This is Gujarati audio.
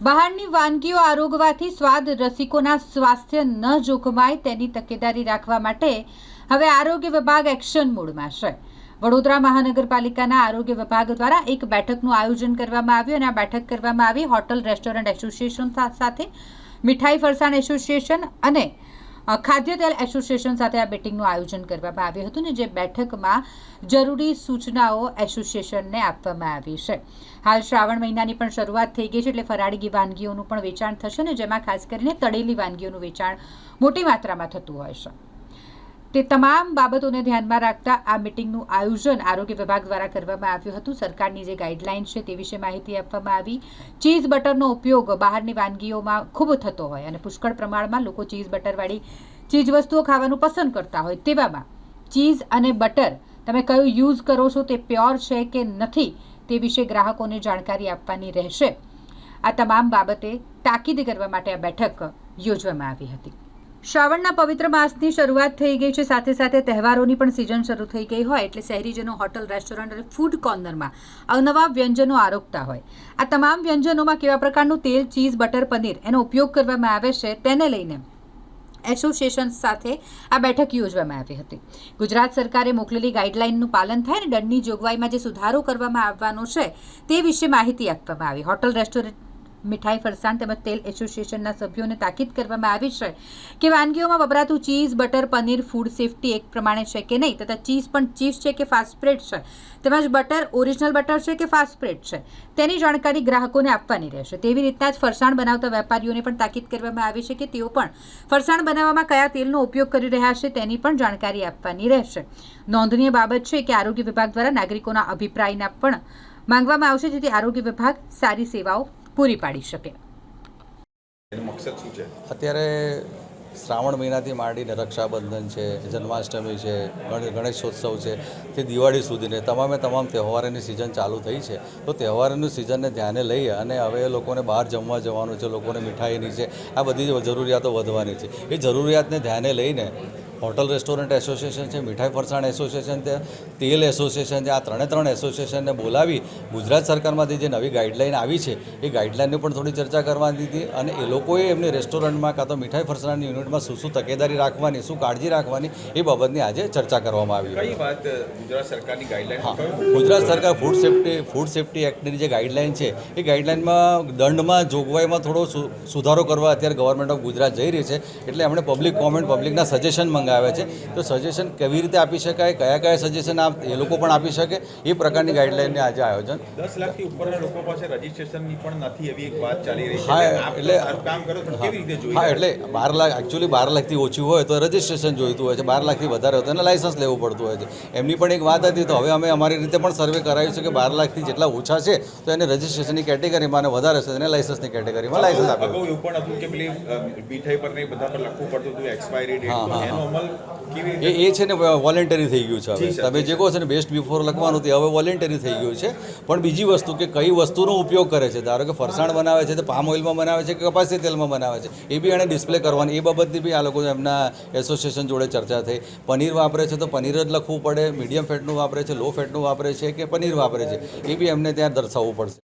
બહારની વાનગીઓ આરોગવાથી સ્વાદ રસિકોના સ્વાસ્થ્ય ન જોખમાય તેની તકેદારી રાખવા માટે હવે આરોગ્ય વિભાગ એક્શન મોડમાં છે. વડોદરા મહાનગરપાલિકાના આરોગ્ય વિભાગ દ્વારા એક બેઠકનું આયોજન કરવામાં આવ્યું અને આ બેઠક કરવામાં આવી હોટલ, રેસ્ટોરન્ટ એસોસિએશન સાથે મીઠાઈ ફરસાણ એસોસિએશન અને ખાદ્ય તેલ એસોસિએશન સાથે આ મિટિંગનું આયોજન કરવામાં આવ્યું હતું ને જે બેઠકમાં જરૂરી સૂચનાઓ એસોસિએશનને આપવામાં આવી છે. હાલ શ્રાવણ મહિનાની પણ શરૂઆત થઈ ગઈ છે એટલે ફરાળગી વાનગીઓનું પણ વેચાણ થશે ને જેમાં ખાસ કરીને તળેલી વાનગીઓનું વેચાણ મોટી માત્રામાં થતું હોય છે. તે તમામ બાબતોને ધ્યાનમાં રાખતા આ મિટિંગનું આયોજન આરોગ્ય વિભાગ દ્વારા કરવામાં આવ્યું હતું. સરકારની જે ગાઈડલાઇન છે તે વિશે માહિતી આપવામાં આવી. ચીઝ બટરનો ઉપયોગ બહારની વાનગીઓમાં ખૂબ થતો હોય અને પુષ્કળ પ્રમાણમાં લોકો ચીઝ બટરવાળી ચીજ વસ્તુઓ ખાવાનું પસંદ કરતા હોય તેવામાં ચીઝ અને બટર તમે કયું યુઝ કરો છો તે પ્યોર છે કે નથી તે વિશે ગ્રાહકોને જાણકારી આપવાની રહેશે. આ તમામ બાબતે તાકીદ કરવા માટે આ બેઠક યોજવામાં આવી હતી. શ્રાવણના પવિત્ર માસની શરૂઆત થઈ ગઈ છે. સાથે સાથે તહેવારોની પણ સિઝન શરૂ થઈ ગઈ હોય એટલે શહેરીજનો, હોટલ રેસ્ટોરન્ટ અને ફૂડ કોર્નરમાં અવનવા વ્યંજનો આરોગતા હોય. આ તમામ વ્યંજનોમાં કેવા પ્રકારનું તેલ ચીઝ બટર પનીર એનો ઉપયોગ કરવામાં આવે છે તેને લઈને એસોસિએશન સાથે આ બેઠક યોજવામાં આવી હતી. ગુજરાત સરકારે મોકલેલી ગાઈડલાઇનનું પાલન થાય અને દંડની જોગવાઈમાં જે સુધારો કરવામાં આવવાનો છે તે વિશે માહિતી આપવામાં આવી. હોટલ રેસ્ટોરન્ટ મીઠાઈ ફરસાણ તેમજ તેલ એસોસિએશનના સભ્યોને તાકીદ કરવામાં આવી છે કે વાનગીઓમાં વપરાતું cheese, butter, paneer food safety એક પ્રમાણે છે કે નહીં તથા ચીઝ પણ ચીઝ છે કે ફાસ્ટ સ્પ્રેડ છે તેમજ બટર ઓરિજિનલ બટર છે કે ફાસ્ટ સ્પ્રેડ છે તેની જાણકારી ગ્રાહકોને આપવાની રહેશે. તેવી રીતના જ ફરસાણ બનાવતા વેપારીઓને પણ તાકીદ કરવામાં આવી છે કે તેઓ પણ ફરસાણ બનાવવામાં કયા તેલનો ઉપયોગ કરી રહ્યા છે તેની પણ જાણકારી આપવાની રહેશે. નોંધનીય બાબત છે કે આરોગ્ય વિભાગ દ્વારા નાગરિકોના અભિપ્રાયના પણ માંગવામાં આવશે જેથી આરોગ્ય વિભાગ સારી સેવાઓ પૂરી પાડી શકે. મકસદ શું છે? અત્યારે શ્રાવણ મહિનાથી માંડીને રક્ષાબંધન છે જન્માષ્ટમી છે ગણેશોત્સવ છે તે દિવાળી સુધીને તમામે તમામ તહેવારોની સિઝન ચાલુ થઈ છે. તો તહેવારોની સિઝનને ધ્યાને લઈ અને હવે લોકોને બહાર જમવા જવાનું છે લોકોને મીઠાઈની છે આ બધી જરૂરિયાતો વધવાની છે. એ જરૂરિયાતને ધ્યાને લઈને હોટલ રેસ્ટોરન્ટ એસોસિએશન છે મીઠાઈ ફરસાણ એસોસિએશન છે તેલ એસોસિએશન છે આ ત્રણે ત્રણ એસોસિએશનને બોલાવી ગુજરાત સરકારમાંથી જે નવી ગાઈડલાઈન આવી છે એ ગાઈડલાઈનની પણ થોડી ચર્ચા કરવાની હતી અને એ લોકોએ એમની રેસ્ટોરન્ટમાં કાં તો મીઠાઈ ફરસાણની યુનિટમાં શું શું તકેદારી રાખવાની શું કાળજી રાખવાની એ બાબતની આજે ચર્ચા કરવામાં આવી વાત ગુજરાત સરકારની ગાઈડલાઈન હા ગુજરાત સરકાર ફૂડ સેફ્ટી ફૂડ સેફ્ટી એક્ટની જે ગાઈડલાઈન છે એ ગાઈડલાઈનમાં દંડમાં જોગવાઈમાં થોડો સુધારો કરવા અત્યારે ગવર્મેન્ટ ઓફ ગુજરાત જઈ રહી છે એટલે એમણે પબ્લિક કોમેન્ટ પબ્લિકના સજેશન મંગાવ્યા. છે. તો સજેશન કેવી રીતે આપી શકાય કયા કયા સજેશન આપ એ લોકો પણ આપી શકે એ પ્રકારની ગાઈડલાઇનને આજે આયોજન. દસ લાખથી ઉપરના લોકો પાસે રજીસ્ટ્રેશનની પણ નથી એવી એક વાત ચાલી રહી છે. એટલે- કામ કરો કેવી રીતે જોઈએ હા એટલે બાર લાખ એકચ્યુઅલી બાર લાખથી ઓછું હોય તો રજિસ્ટ્રેશન જોઈતું હોય છે. બાર લાખથી વધારે હોય તો એને લાઇસન્સ લેવું પડતું હોય છે. એમની પણ એક વાત હતી તો હવે અમે અમારી રીતે પણ સર્વે કરાવ્યું છે કે બાર લાખથી જેટલા ઓછા છે તો એને રજિસ્ટ્રેશનની કેટેગરીમાં અને વધારે છે એને લાઇસન્સની કેટેગરીમાં લાઇસન્સ આપ્યું એવું પણ હતું કે પેલી મીઠાઈ પર બધા પર લખવું પડતું હતું એક્સપાયરી ડેટ એનો અમલ એ એ છે ને વોલેન્ટરી થઈ ગયું છે હવે. તમે જે કહો છો ને બેસ્ટ બિફોર લખવાનું તે હવે વોલેન્ટરી થઈ ગયું છે. પણ બીજી વસ્તુ કે કઈ વસ્તુનો ઉપયોગ કરે છે? ધારો કે ફરસાણ બનાવે છે તો પામ ઓઇલમાં બનાવે છે કે કપાસી તેલમાં બનાવે છે? એ બી એણે ડિસ્પ્લે કરવાની એ બાબતની બી આ લોકો એમના એસોસિએશન જોડે ચર્ચા થઈ. પનીર વાપરે છે તો પનીર જ લખવું પડે મીડિયમ ફેટનું વાપરે છે લો ફેટનું વાપરે છે કે પનીર વાપરે છે? એ બી એમને ત્યાં દર્શાવવું પડશે.